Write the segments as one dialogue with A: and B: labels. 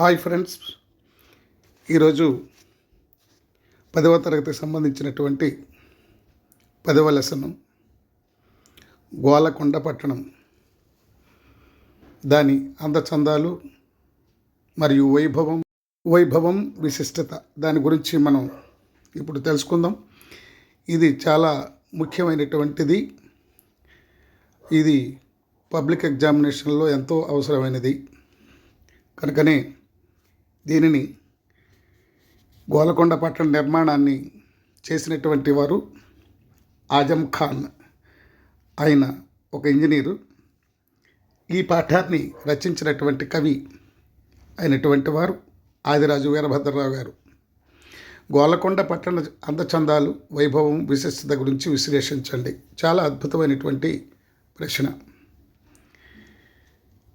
A: Hi friends. ఈరోజు పదవ తరగతికి సంబంధించినటువంటి పదవ లెసను గోలకొండ పట్టణం. దాని అందచందాలు మరియు వైభవం వైభవం విశిష్టత దాని గురించి మనం ఇప్పుడు తెలుసుకుందాం. ఇది చాలా ముఖ్యమైనటువంటిది. ఇది పబ్లిక్ ఎగ్జామినేషన్లో ఎంతో అవసరమైనది. కనుకనే దీనిని గోలకొండ పట్టణ నిర్మాణాన్ని చేసినటువంటి వారు ఆజం ఖాన్ ఆయన ఒక ఇంజనీరు. ఈ పాఠాన్ని రచించినటువంటి కవి అయినటువంటి వారు ఆదిరాజు వీరభద్రరావు గారు. గోలకొండ పట్టణ అందచందాలు వైభవం విశిష్టత గురించి విశ్లేషించండి. చాలా అద్భుతమైనటువంటి ప్రశ్న.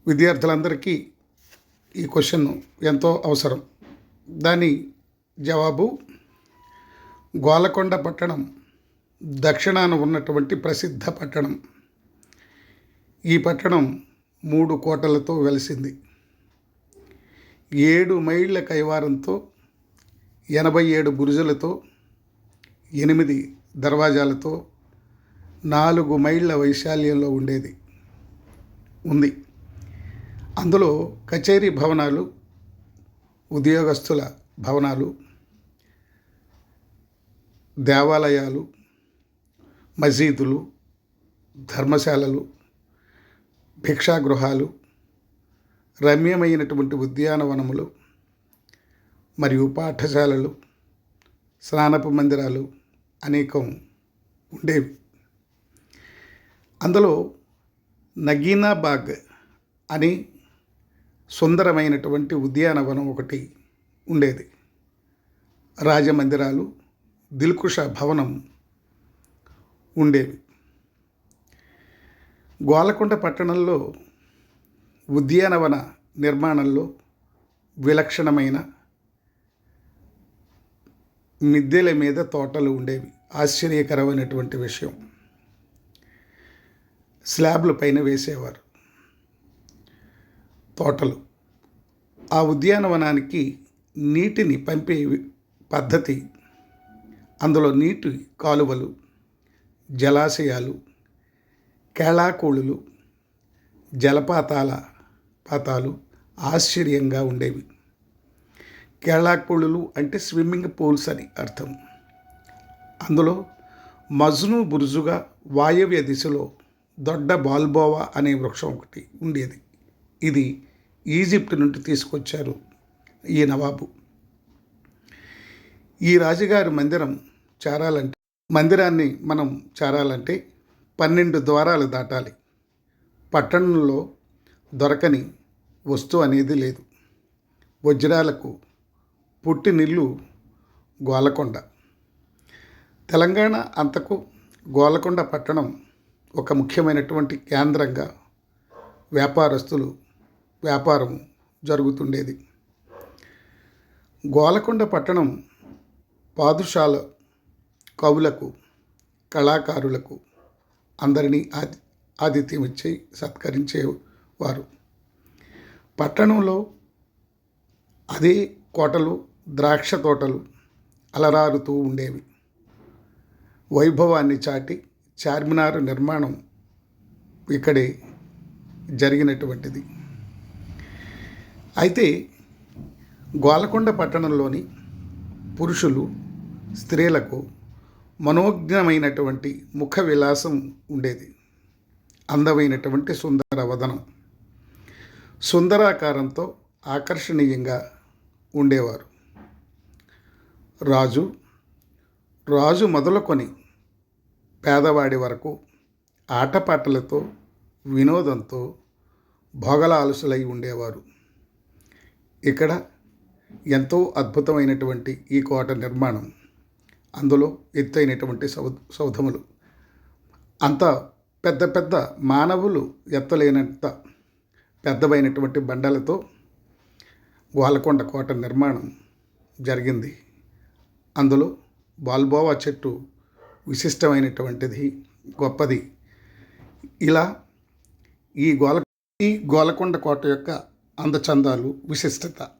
A: విద్యార్థులందరికీ ఈ క్వశ్చన్ ఎంతో అవసరం. దాని జవాబు గోలకొండ పట్టణం దక్షిణాన ఉన్నటువంటి ప్రసిద్ధ పట్టణం. ఈ పట్టణం మూడు కోటలతో వెలిసింది. ఏడు మైళ్ళ కైవారంతో ఎనభై ఏడు బురుజులతో ఎనిమిది దర్వాజాలతో నాలుగు మైళ్ళ వైశాల్యంలో ఉండేది ఉంది. అందులో కచేరీ భవనాలు ఉద్యోగస్తుల భవనాలు దేవాలయాలు మసీదులు ధర్మశాలలు భిక్షాగృహాలు రమ్యమైనటువంటి ఉద్యానవనములు మరియు పాఠశాలలు స్నానపు మందిరాలు అనేకం ఉండేవి. అందులో నగీనా బాగ్ అని సుందరమైనటువంటి ఉద్యానవనం ఒకటి ఉండేది. రాజమందిరాలు దిల్కుష భవనం ఉండేవి. గోలకొండ పట్టణంలో ఉద్యానవన నిర్మాణంలో విలక్షణమైన మిద్దెల మీద తోటలు ఉండేవి. ఆశ్చర్యకరమైనటువంటి విషయం. స్లాబ్ల పైన వేసేవారు. తోటలు. ఆ ఉద్యానవనానికి నీటిని పంపే పద్ధతి. అందులో నీటి కాలువలు జలాశయాలు కేళాకోళులు జలపాతాల పాతాలు ఆశ్చర్యంగా ఉండేవి. కేళాకోళులు అంటే స్విమ్మింగ్ పూల్స్ అని అర్థం. అందులో మజ్ను బురుజుగా వాయవ్య దిశలో దొడ్డ బాల్బోవా అనే వృక్షం ఒకటి ఉండేది. ఇది ఈజిప్ట్ నుండి తీసుకొచ్చారు ఈ నవాబు. ఈ రాజుగారి మందిరం చేరాలంటే మందిరాన్ని మనం చేరాలంటే పన్నెండు ద్వారాలు దాటాలి. పట్టణంలో దొరకని వస్తువు అనేది లేదు. వజ్రాలకు పుట్టినిల్లు గోలకొండ. తెలంగాణ అంతకు గోలకొండ పట్టణం ఒక ముఖ్యమైనటువంటి కేంద్రంగా వ్యాపారస్తులు వ్యాపారం జరుగుతుండేది. గోలకొండ పట్టణం పాదుషాల కవులకు కళాకారులకు అందరినీ ఆది ఆతిథ్యం ఇచ్చి సత్కరించేవారు. పట్టణంలో అదే కోటలు ద్రాక్ష తోటలు అలరారుతూ ఉండేవి. వైభవాన్ని చాటి చార్మినార్ నిర్మాణం ఇక్కడే జరిగినటువంటిది. అయితే గోలకొండ పట్టణంలోని పురుషులు స్త్రీలకు మనోజ్ఞమైనటువంటి ముఖ విలాసం ఉండేది. అందమైనటువంటి సుందర వదనం. సుందరాకారంతో ఆకర్షణీయంగా ఉండేవారు. రాజు రాజు మొదలుకొని పేదవాడి వరకు ఆటపాటలతో వినోదంతో భోగలాలసులై ఉండేవారు. ఇక్కడ ఎంతో అద్భుతమైనటువంటి ఈ కోట నిర్మాణం అందులో ఎత్తైనటువంటి సౌ సౌధములు. అంత పెద్ద పెద్ద మానవులు ఎత్తలేనంత పెద్దవైనటువంటి బండలతో గోలకొండ కోట నిర్మాణం జరిగింది. అందులో బాల్బోవా చెట్టు విశిష్టమైనటువంటిది గొప్పది. ఇలా ఈ గోల ఈ గోలకొండ కోట యొక్క అందచందాలు విశిష్టత.